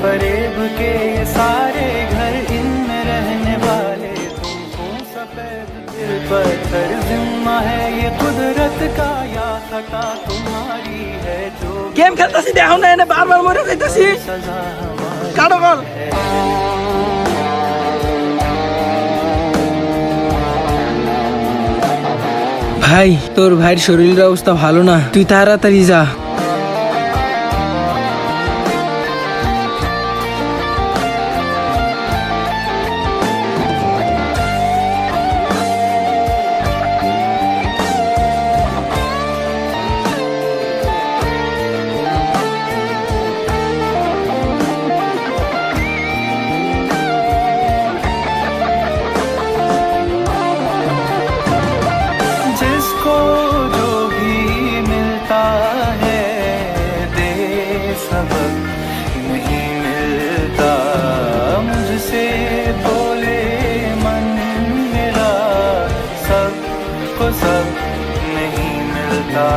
फरेब के ये सारे घर इनमें रहने वाले तुमको सफेद दिल पत्थर जिम्मा है ये कुदरत का या खता तुम्हारी है जो গেম খেলতেছি দেখো না এনে বারবার মরে যাইতেছি सजा हमारी কাটো কল ভাই তোর ভাইয়ের শরীরের অবস্থা ভালো না তুই তাড়াতাড়ি যা सबक नहीं मिलता। मुझसे बोले मन मेरा सबको सब नहीं मिलता।